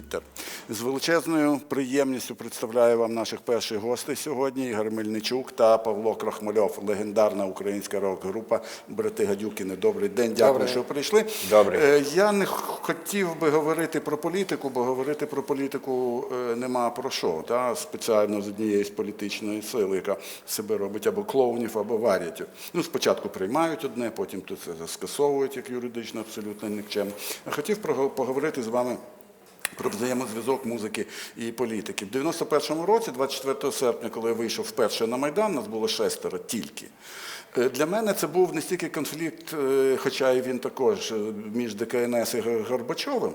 Віктор. З величезною приємністю представляю вам наших перших гостей сьогодні. Ігор Мельничук та Павло Крахмальов, легендарна українська рок-група Брати Гадюкіни. Добрий день, дякую, Добрий. що прийшли. Добрий. Е, Я не хотів би говорити про політику, бо говорити про політику е, нема про що. Та? Спеціально з однієї з політичної сили, яка себе робить або клоунів, або варятів. Ну, спочатку приймають одне, потім то це скасовують як юридично абсолютно нікчемно. А хотів поговорити з вами. Про взаємозв'язок музики і політики. В 91-му році, 24 серпня, коли я вийшов вперше на Майдан, нас було шестеро тільки. Е, Для мене це був не стільки конфлікт, е, хоча і він також е, між ДКНС і Горбачовим,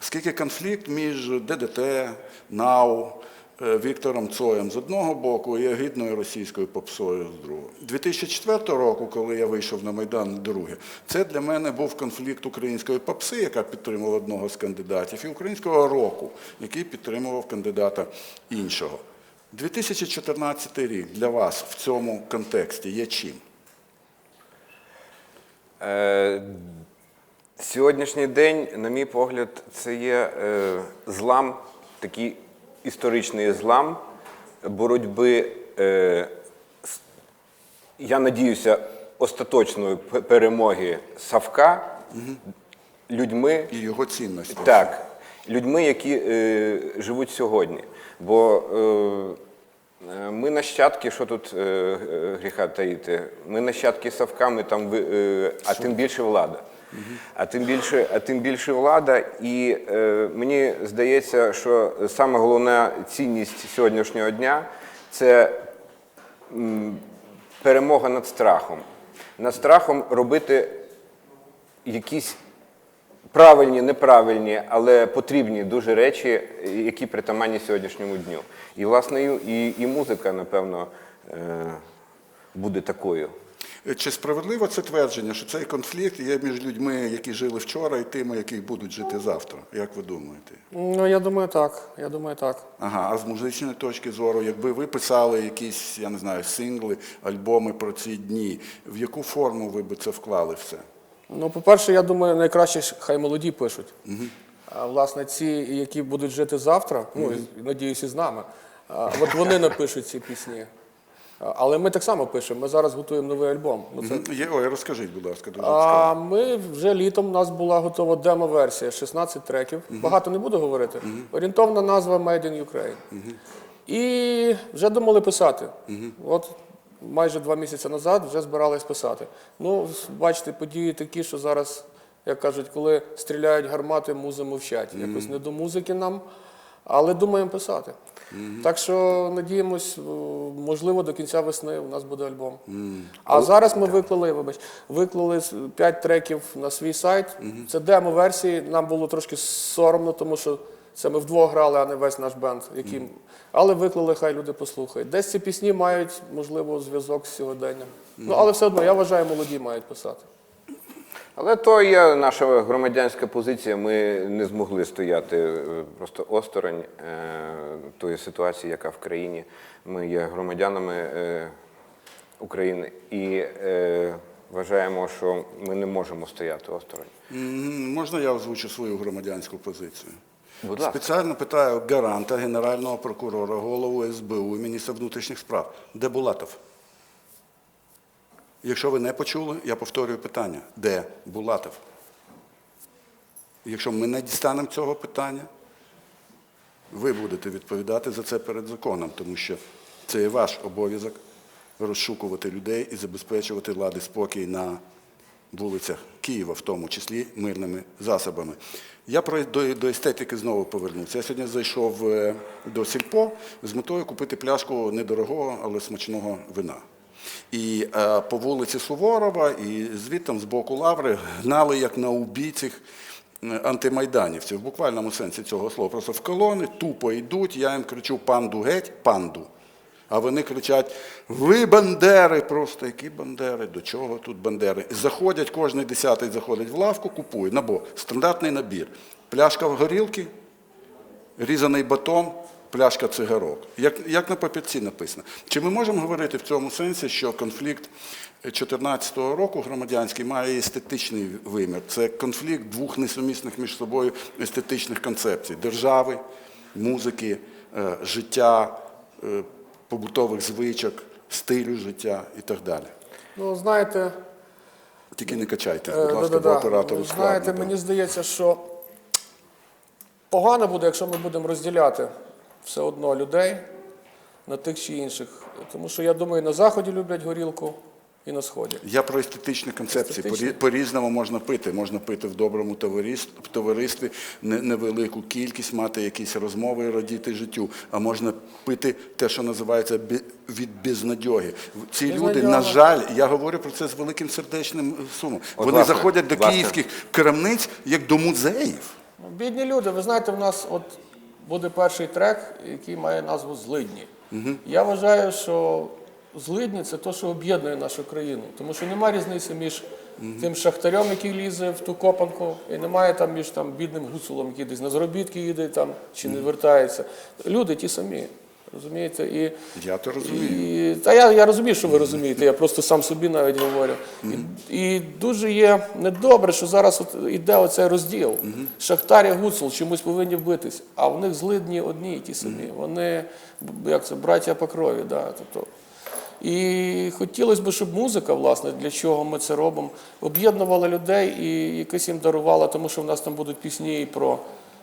скільки конфлікт між ДДТ, НАУ, Віктором Цоєм з одного боку і агідною російською попсою з другого. 2004 року, коли я вийшов на Майдан друге, це для мене був конфлікт української попси, яка підтримувала одного з кандидатів, і українського року, який підтримував кандидата іншого. 2014 рік для вас в цьому контексті є чим? Е, Сьогоднішній день, на мій погляд, це є е, злам, такий історичний злам боротьби, е, я надіюся, остаточної перемоги Савка людьми, І його цінності? Так, людьми, які е, живуть сьогодні. Бо е, е, ми нащадки, що тут е, гріха таїти? Ми нащадки Савка, ми там, е, а тим більше влада. А тим більше, а тим більше влада, і е, мені здається, що саме головна цінність сьогоднішнього дня це перемога над страхом. Над страхом робити якісь правильні, неправильні, але потрібні дуже речі, які притаманні сьогоднішньому дню. І, власне, і, і музика, напевно, е, буде такою. Чи справедливо це твердження, що цей конфлікт є між людьми, які жили вчора, і тими, які будуть жити завтра? Як ви думаєте? Ну, я думаю, так. Я думаю, так. Ага, а з музичної точки зору, якби ви писали якісь, я не знаю, сингли, альбоми про ці дні, в яку форму ви би це вклали все? Ну, по-перше, я думаю, найкраще хай молоді пишуть. А власне, ці, які будуть жити завтра, ну і надіюсь, і з нами. а, От вони напишуть ці пісні. Але ми так само пишемо. Ми зараз готуємо новий альбом. Ну, це... Є, ой, розкажіть, будь ласка, дуже А цікаво. ми вже літом у нас була готова демо-версія, 16 треків. Багато не буду говорити. Орієнтовна назва Made in Ukraine. І вже думали писати. От майже два місяці назад вже збирались писати. Ну, бачите, події такі, що зараз, як кажуть, коли стріляють гармати, музи мовчать. Якось не до музики нам, але думаємо писати. Так що надіємось, можливо, до кінця весни у нас буде альбом. А зараз ми виклали, вибач, виклали 5 треків на свій сайт. Це демо-версії. Нам було трошки соромно, тому що це ми вдвох грали, а не весь наш бенд. Який... Але виклали, хай люди послухають. Десь ці пісні мають, можливо, зв'язок з сьогоденням. Ну, але все одно, я вважаю, молоді мають писати. Але то є наша громадянська позиція. Ми не змогли стояти е, просто осторонь е, тої ситуації, яка в країні. Ми є громадянами е, України і вважаємо, що ми не можемо стояти осторонь. Можна я озвучу свою громадянську позицію? Будь ласка. Спеціально питаю гаранта, генерального прокурора, голову СБУ, міністра внутрішніх справ. Де Булатов? Якщо ви не почули, я повторюю питання. Де Булатов? Якщо ми не дістанемо цього питання, ви будете відповідати за це перед законом, тому що це є ваш обов'язок розшукувати людей і забезпечувати лади спокій на вулицях Києва, в тому числі мирними засобами. Я до естетики знову повернувся. Я сьогодні зайшов е, до сільпо з метою купити пляшку недорогого, але смачного вина. І е, по вулиці Суворова, і звідти з боку лаври гнали як на убійцях е, антимайданівців, в буквальному сенсі цього слова. Просто в колони тупо йдуть, я їм кричу панду геть, панду. А вони кричать: ви бандери! Просто які бандери? До чого тут бандери? Заходять, кожний десятий заходить в лавку, купує набор, стандартний набір. Пляшка горілки, різаний батон, пляшка цигарок. Як, як на папірці написано. Чи ми можемо говорити в цьому сенсі, що конфлікт 2014 року громадянський має естетичний вимір? Це конфлікт двох несумісних між собою естетичних концепцій держави, музики, е, життя, е, побутових звичок, стилю життя і так далі. Ну, знаєте, Тільки не качайте, Е, будь ласка, бо оператору Знаєте, складно. мені здається, що погано буде, якщо ми будемо розділяти все одно людей на тих чи інших. Тому що я думаю, на Заході люблять горілку і на Сході. Я про естетичні концепції. Естетичні. По-різному можна пити. Можна пити в доброму товаристві, невелику кількість, мати якісь розмови і радіти життю. А можна пити те, що називається від безнадьоги. Ці люди, Безнадьога. на жаль, я говорю про це з великим сердечним сумом. От, Вони власне, заходять до власне. київських крамниць як до музеїв. Ну, Бідні люди, ви знаєте, в нас от буде перший трек, який має назву Злидні. Я вважаю, що злидні це те, що об'єднує нашу країну. Тому що немає різниці між тим шахтарем, який лізе в ту копанку, і немає там між там, бідним гуцулом, який десь на заробітки їде там, чи не вертається. Люди ті самі. Розумієте? І, Я то розумію. і, та я, я розумію, що ви розумієте, я просто сам собі навіть говорю. І, і дуже є недобре, що зараз от іде оцей розділ. Шахтар і Гуцул чомусь повинні битись, а в них злидні одні і ті самі. Вони, як це, браття по крові. Да, тобто. І хотілося б, щоб музика, власне, для чого ми це робимо, об'єднувала людей і якось їм дарувала, тому що в нас там будуть пісні і про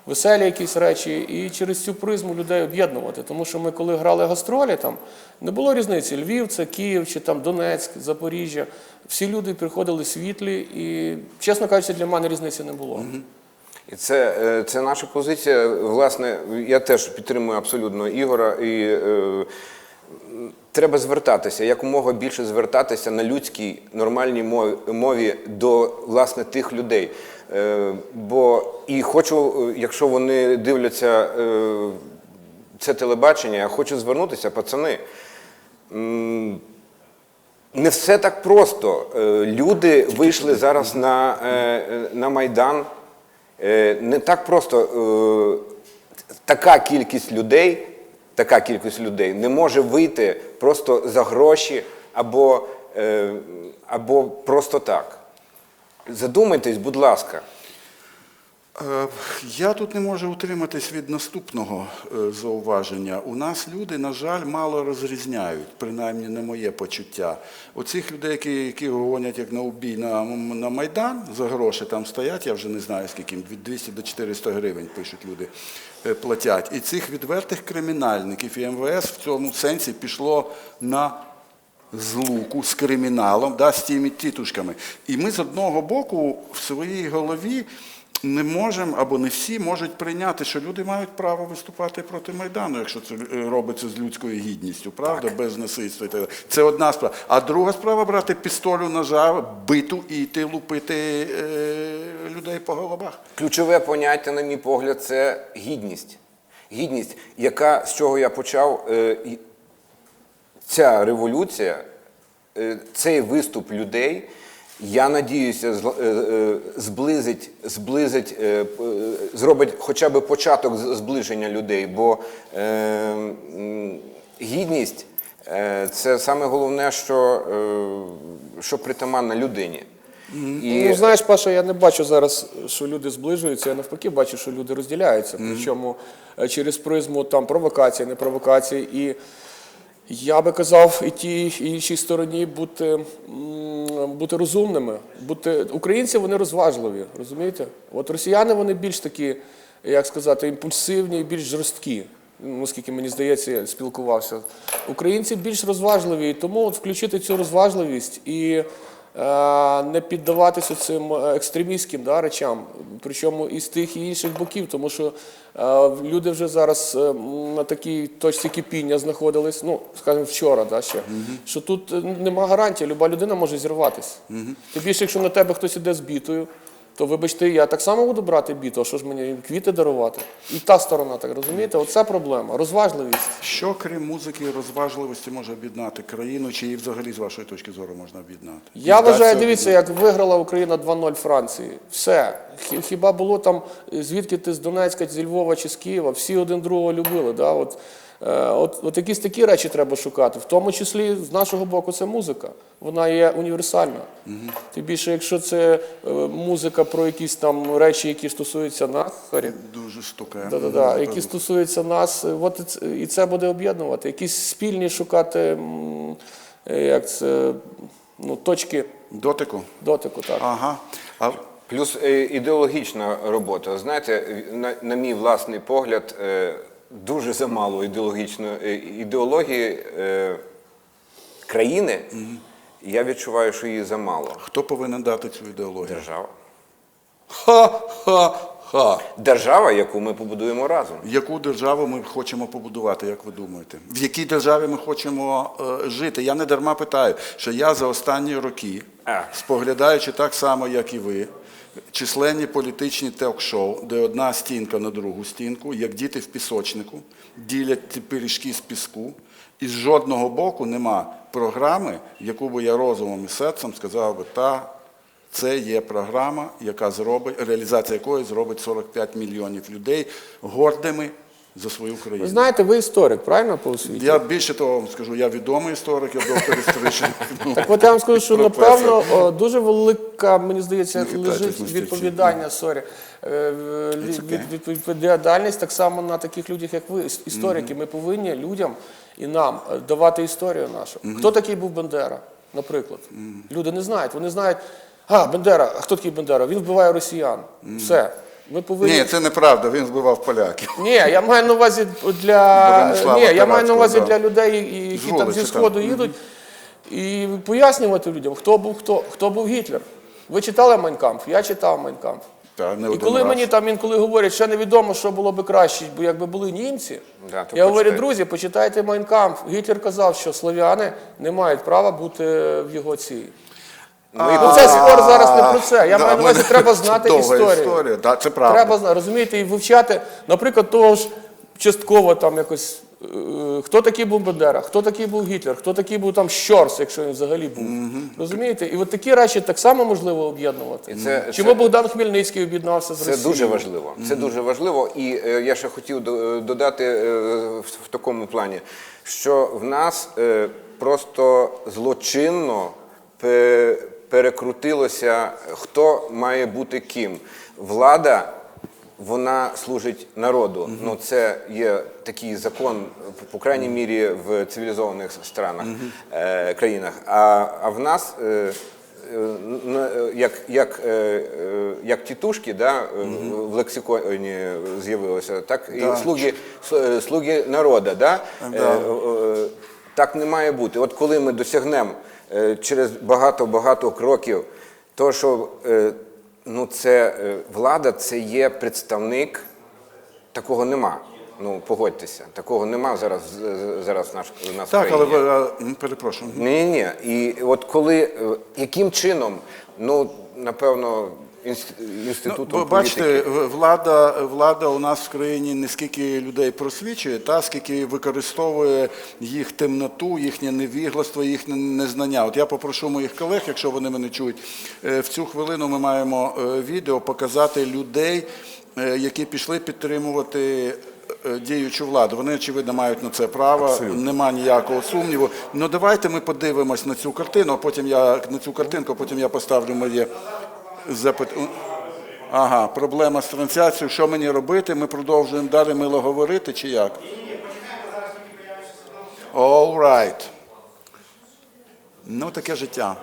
веселі якісь речі, і через цю призму людей об'єднувати. Тому що ми, коли грали гастролі, там не було різниці. Львів, це Київ чи там Донецьк, Запоріжжя. Всі люди приходили світлі, і, чесно кажучи, для мене різниці не було. І це, е, це наша позиція. Власне, я теж підтримую абсолютно Ігора. І е, треба звертатися, якомога більше звертатися на людській нормальній мові, мові до власне тих людей. Е, бо і хочу, е, якщо вони дивляться е, це телебачення, я хочу звернутися, пацани. не все так просто. Люди вийшли зараз на, на Майдан. Не так просто така кількість людей, така кількість людей не може вийти просто за гроші або, або просто так. Задумайтесь, будь ласка. Е, Я тут не можу утриматись від наступного е, зауваження. У нас люди, на жаль, мало розрізняють, принаймні на моє почуття. Оцих людей, які, які гонять як на убій на, на Майдан за гроші, там стоять, я вже не знаю скільки, від 200 до 400 гривень пишуть люди, е, платять. І цих відвертих кримінальників і МВС в цьому сенсі пішло на злуку з криміналом, да, з тими тітушками. І ми з одного боку в своїй голові не можемо, або не всі можуть прийняти, що люди мають право виступати проти Майдану, якщо це е, робиться з людською гідністю, правда, без насильства і так далі. Це одна справа. А друга справа брати пістолю, ножа, биту і йти лупити е, людей по головах. Ключове поняття, на мій погляд, це гідність. Гідність, яка, з чого я почав, е, ця революція, е, цей виступ людей, я надіюся, е, е, зблизить, зблизить, зробить хоча б початок зближення людей, бо гідність це саме головне, що, що притаманна людині. І... Ну, знаєш, Паша, я не бачу зараз, що люди зближуються. Я навпаки бачу, що люди розділяються. Причому е, через призму там провокації, не провокації. І я би казав, і тій і іншій стороні бути, бути розумними. Бути українці вони розважливі, розумієте? От росіяни вони більш такі, як сказати, імпульсивні і більш жорсткі. Наскільки мені здається, я спілкувався. Українці більш розважливі, тому от включити цю розважливість і не піддаватися цим е, екстремістським да, речам, причому і з тих і інших боків, тому що е, люди вже зараз е, на такій точці кипіння знаходились, ну, скажімо, вчора, да, ще, що тут е, нема гарантії, люба людина може зірватися. Тим більше, якщо на тебе хтось іде з бітою, то вибачте, я так само буду брати біт, а що ж мені квіти дарувати? І та сторона, так розумієте? Оце проблема. Розважливість. Що крім музики і розважливості може об'єднати країну, чи її взагалі з вашої точки зору можна об'єднати? Я вважаю, дивіться, як виграла Україна 2-0 Франції. Все. Хіба було там, е, звідки ти з Донецька, зі Львова чи з Києва, всі один другого любили. Да? От, от, от якісь такі речі треба шукати. В тому числі з нашого боку це музика. Вона є універсальна. Тим більше, якщо це е, музика про якісь там речі, які стосуються нас, сорі, Дуже. Да-да-да, які стосуються нас, е, от і це- буде об'єднувати. Якісь спільні шукати е, як це, ну, точки Дотику? дотику. Так. Ага. А Плюс е, ідеологічна робота. Знаєте, на, на мій власний погляд, е, дуже замало ідеологічної е, ідеології е, країни. Я відчуваю, що її замало. хто повинен дати цю ідеологію? Держава. Ха-ха-ха. Держава, яку ми побудуємо разом. Яку державу ми хочемо побудувати, як ви думаєте? В якій державі ми хочемо е, жити? Я не дарма питаю, що я за останні роки, А. споглядаючи так само, як і ви, численні політичні ток-шоу, де одна стінка на другу стінку, як діти в пісочнику, ділять ці пиріжки з піску, і з жодного боку нема програми, яку би я розумом і серцем сказав би, та це є програма, яка зробить, реалізація якої зробить 45 мільйонів людей гордими за свою Ви знаєте, ви історик, правильно по освіті? Я більше того вам скажу, я відомий історик, я доктор історичних. Так от я вам скажу, що напевно о, дуже велика, мені здається, лежить Константин. відповідальність, сорі, е, в- від- від- відповідальність так само на таких людях, як ви, іс- історики. Ми повинні людям і нам е, давати історію нашу. Хто такий був Бендера, наприклад? Люди не знають. Вони знають, а, Бендера, а хто такий Бендера? Він вбиває росіян. Все. Ми повинні. Ні, це неправда, він збивав поляків. Ні, я маю на увазі для ні, я маю на увазі для людей, які там зі сходу так. їдуть, і пояснювати людям, хто був хто, хто був Гітлер. Ви читали Майнкамп? Я читав Майнкамп. Та, не І коли раз. мені там інколи говорять, що невідомо, що було би краще, бо якби були німці, Да, то я говорю, друзі, почитайте Майнкамп. Гітлер казав, що слов'яни не мають права бути в його цій. Ну, це спор зараз не про це. Я Да, маю на увазі, треба знати історію. Да, це правда. Треба знати, розумієте, і вивчати, наприклад, того ж частково там якось. е, Хто такий був Бендера, хто такий був Гітлер, хто такий був там Щорс, якщо він взагалі був. Розумієте? І от такі речі так само можливо об'єднувати. Це- Чому це- Богдан Хмельницький об'єднався з Це Росією? дуже важливо. Це дуже важливо. І е, я ще хотів додати е, в, в такому плані, що в нас е, просто злочинно перекрутилося, хто має бути ким. Влада. Вона служить народу. Ну це є такий закон, по крайній мірі, в цивілізованих странах, е, країнах. А, а в нас е, е, як, як, е, е, як тітушки да, е, в лексиконі з'явилося, так і слуги, слуги народу. Да? Да. Так не має бути. От коли ми досягнемо через багато-багато кроків, то що е, ну, це е, влада, це є представник, такого нема. Ну, погодьтеся, такого нема зараз, зараз в наш, нас Так, але країні. але перепрошую. Ні, ні. І от коли е, яким чином, ну напевно, інститутом Ну, бачите, політики. в- влада, влада у нас в країні не скільки людей просвічує, та скільки використовує їх темноту, їхнє невігластво, їхнє незнання. От я попрошу моїх колег, якщо вони мене чують, е, в цю хвилину ми маємо е, відео показати людей, е, які пішли підтримувати. Діючу владу, вони очевидно мають на це право, нема ніякого сумніву. Ну давайте ми подивимось на цю картину, а потім я на цю картинку, а потім я поставлю моє запитання. Ага, проблема з трансляцією. Що мені робити? Ми продовжуємо далі мило говорити чи як? All right. Ну, таке життя.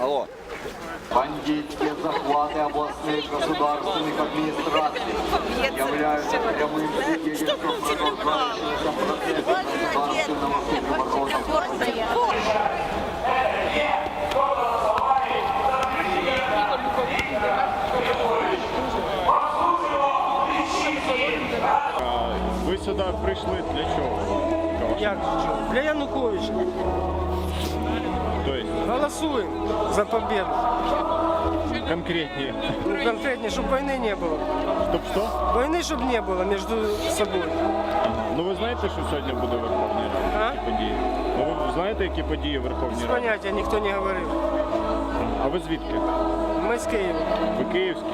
Алло. Бандитские захваты областных государственных администраций являются прямым свидетельством продолжающегося процесса государственного переворота. сюди прийшли для чого? Як що? Для Януковича. Тобто Голосуємо за победу. конкретні. Ну, конкретнее, чтобы войны не было. Стоп, що? Войны, чтобы не было между собой. Ага. Ну ви знаєте, що сьогодні буде в Верховній Раді? А? Які події? Ну ви знаєте, які події в Верховній Без Раді? понятия, никто не говорил. А ви звідки? Мы с Киева. Ви київські?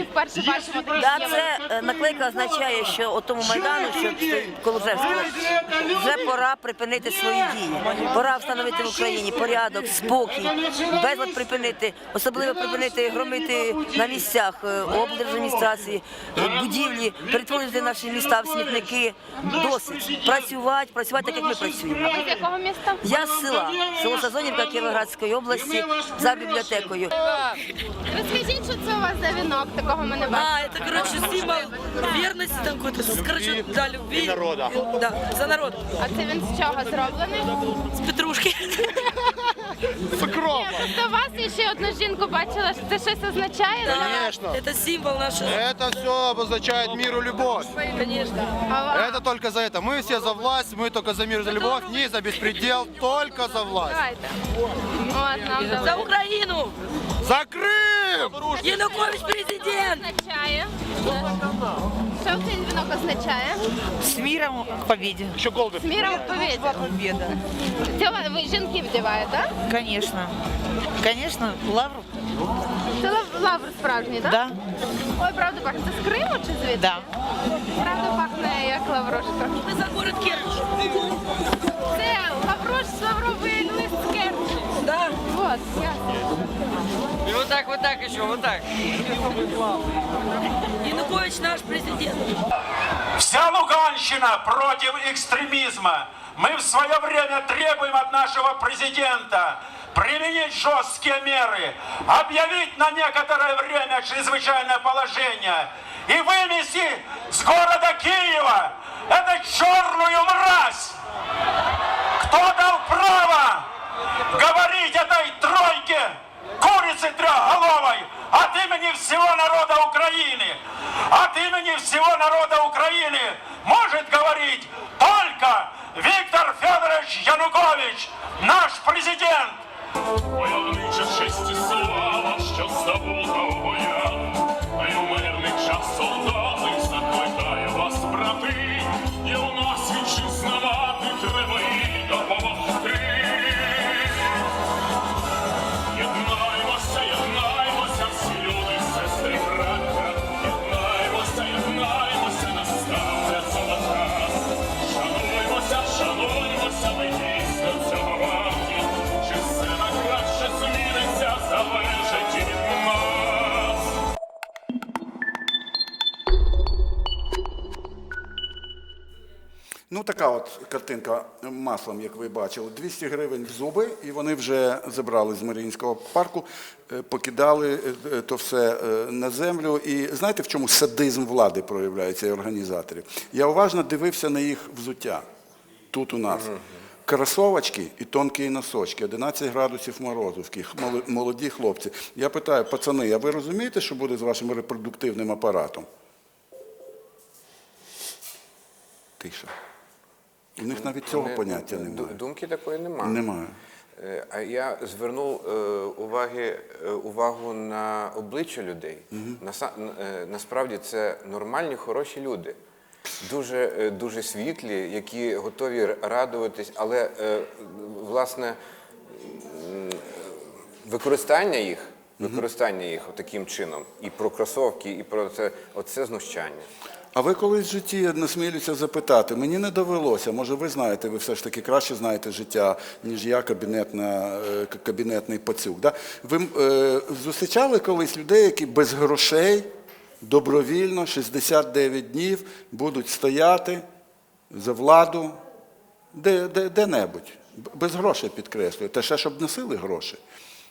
сьогодні вперше бачимо такі Да, це е, наклейка означає, що у тому майдану, що стоїть вже пора припинити свої дії. Пора встановити в Україні порядок, спокій, безлад припинити, особливо припинити громити на місцях е, облдержадміністрації, е, будівлі, перетворити наші міста в смітники. Досить. працювати, працювати так, як ми працюємо. Ви з якого міста? Я з села, село Сазонівка Кіровоградської області за бібліотекою. Розкажіть, що це у вас за вінок, такого ми не бачили. А, это, короче, символ верности там какой-то, короче, да, любви. народа. Да, за народ. А це він з чого зроблений? С петрушки. Ні, просто вас і ще одну жінку бачила, що це щось означає? Конечно. Это символ нашего. Это все обозначает мир и любовь. Конечно. А ва- Это только за это. Мы все за власть, мы только за мир, за любовь, не за беспредел, только за власть. Давайте. От нам За дали. Украину! За Крым! Янукович президент! Означає. Що цей вінок означає? З міром побіді. З міром відповіді. Побіда. Це ви- ви жінки вдіваєте, так? Звісно. Звісно, лавр. Це лав- лавр справжній, так? Да. Ой, правда пахне. Це з Криму чи звідки? Да. Правда пахне як лаврошка. Мы за город Керчь. Це лаврош з лавровий лист з Керчі. Да. Вот. И вот так, вот так еще, вот так. Янукович наш президент. Вся Луганщина против экстремизма. Мы в свое время требуем от нашего президента применить жесткие меры, объявить на некоторое время чрезвычайное положение и вымести с города Киева эту черную мразь. Кто дал право говорить этой тройке курицы трехголовой от имени всего народа Украины? От имени всего народа Украины может говорить только Виктор Федорович Янукович, наш президент. Войовнича честь і слава, що здобута от картинка маслом, як ви бачили. 200 гривень в зуби, і вони вже забрали з Маріїнського парку, е, покидали е, то все е, на землю. І знаєте, в чому садизм влади проявляється і організаторів? Я уважно дивився на їх взуття тут у нас. Кросовочки і тонкі носочки, 11 градусів морозу, молоді хлопці. Я питаю, пацани, а ви розумієте, що буде з вашим репродуктивним апаратом? Тиша. У них навіть цього Не- поняття немає. Думки такої немає. Немає. Е, А я звернув е, уваги, е, увагу на обличчя людей. Е, насправді це нормальні, хороші люди. Дуже, дуже світлі, які готові радуватись, але власне використання їх, використання їх таким чином, і про кросовки, і про це, оце знущання. А ви колись в житті насмілюся запитати, мені не довелося, може ви знаєте, ви все ж таки краще знаєте життя, ніж я, кабінетна, е, кабінетний пацюк. Да? Ви е, зустрічали колись людей, які без грошей, добровільно, 69 днів будуть стояти за владу де, де, де-небудь, без грошей підкреслюю, та ще щоб носили гроші.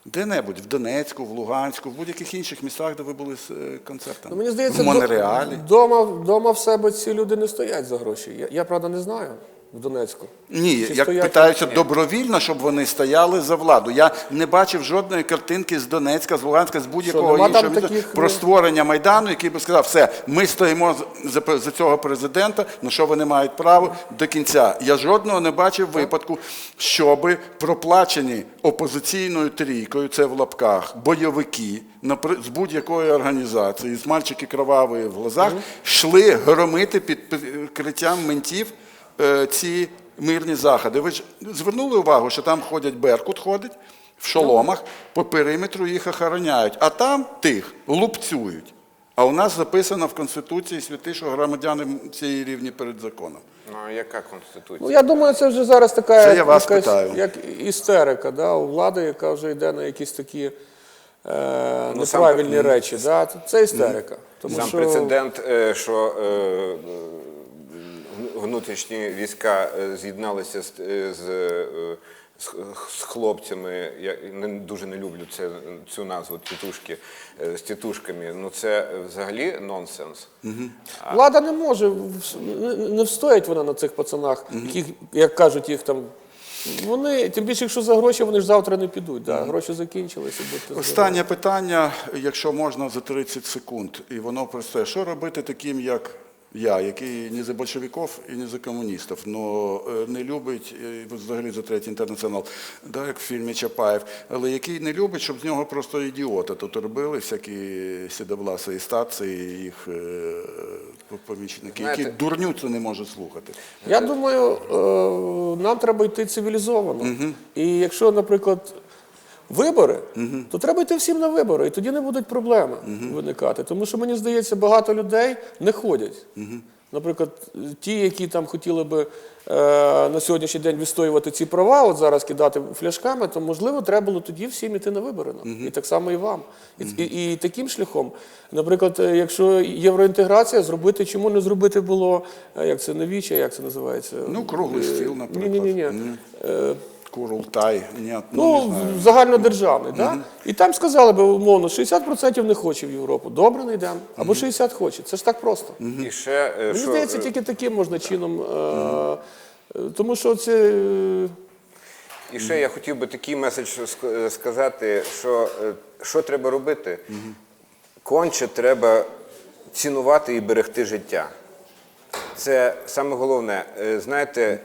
Де-небудь, в Донецьку, в Луганську, в будь-яких інших містах, де ви були з е, концертами. Ну, мені здається, в Монреалі. Дома, дома в себе ці люди не стоять за гроші. Я, я правда не знаю в Донецьку. Ні, Чи як стоять- питаються добровільно, щоб вони стояли за владу. Я не бачив жодної картинки з Донецька, з Луганська, з будь-якого там іншого міста таких, про ну- створення майдану, який би сказав, все, ми стоїмо за, за, цього президента, на що вони мають право до кінця. Я жодного не бачив випадку, щоби проплачені опозиційною трійкою, це в лапках, бойовики з будь-якої організації, з мальчики кровавої в глазах, йшли громити під прикриттям ментів ці мирні заходи. Ви ж звернули увагу, що там ходять Беркут ходить в шоломах, по периметру їх охороняють, а там тих лупцюють. А у нас записано в Конституції святи, що громадяни цієї рівні перед законом. Ну, а яка конституція? Ну, я думаю, це вже зараз така Це я вас якась, питаю. як істерика да, у влади, яка вже йде на якісь такі е, Ну, неправильні так, речі. Да. Це істерика. Тому Сам що прецедент, е, що е, е, внутрішні війська е, з'єдналися з, е, з, е, з, з хлопцями. Я не дуже не люблю це, цю назву тітушки з тітушками. Ну це взагалі нонсенс. влада не може, не- встоять вона на цих пацанах, яких, як кажуть, їх там. Вони, тим більше, якщо за гроші, вони ж завтра не підуть. Да. Гроші закінчилися. будьте здорові. Останнє питання, якщо можна, за 30 секунд. І воно просте. Що робити таким, як я, який ні за большевиків і ні за комуністів, но е, не любить, е, взагалі за третій інтернаціонал, да, як в фільмі Чапаєв, але який не любить, щоб з нього просто ідіоти тут робили, всякі сідовласи і стації, їх е, помічники, які дурню це не можуть слухати. Я думаю, е, нам треба йти цивілізовано. І якщо, наприклад, вибори, то треба йти всім на вибори, і тоді не будуть проблеми виникати. Тому що мені здається, багато людей не ходять. Наприклад, ті, які там хотіли би е, на сьогоднішній день відстоювати ці права, от зараз кидати фляшками, то можливо треба було тоді всім іти на вибори. нам. І так само і вам. І, і, і таким шляхом, наприклад, е, якщо євроінтеграція, зробити, чому не зробити було, е, як це новіче, як це називається? Ну, круглий стіл, наприклад. Ні, ні, ні. Мгм. Курултай, ні, ну, Ну, не загальнодержавний, да? І там сказали би, умовно, 60% не хоче в Європу. Добре, не йдемо. Або 60 хоче. Це ж так просто. І ще е, Мені що, здається, е, тільки таким можна чином. е, е, Тому що це. І ще я хотів би такий меседж сказати, що що треба робити? Конче треба цінувати і берегти життя. Це саме головне. Знаєте,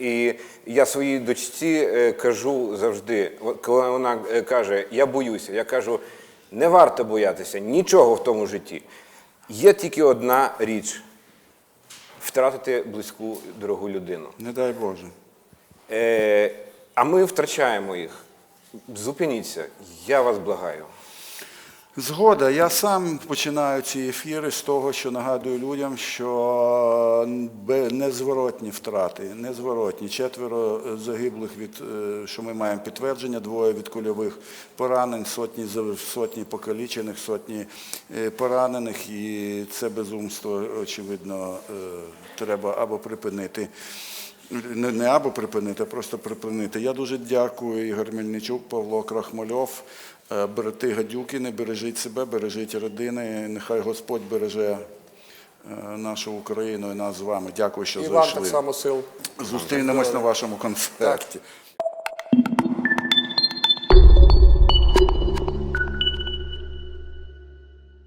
і я своїй дочці е, кажу завжди, коли вона е, каже, я боюся, я кажу, не варто боятися нічого в тому житті. Є тільки одна річ втратити близьку дорогу людину. Не дай Боже. Е, а ми втрачаємо їх. Зупиніться, я вас благаю. Згода. Я сам починаю ці ефіри з того, що нагадую людям, що незворотні втрати, незворотні. Четверо е, загиблих від, е, що ми маємо підтвердження, двоє від кульових поранень, сотні, сотні покалічених, сотні е, поранених. І це безумство, очевидно, треба або припинити. Не, не або припинити, а просто припинити. Я дуже дякую Ігор Мельничук, Павло Крахмальов, е, гадюки, Гадюкіни, бережіть себе, бережіть родини. Нехай Господь береже е, нашу Україну і нас з вами. Дякую, що І вам зайшли. так само сил. Зустрінемось на вашому концерті.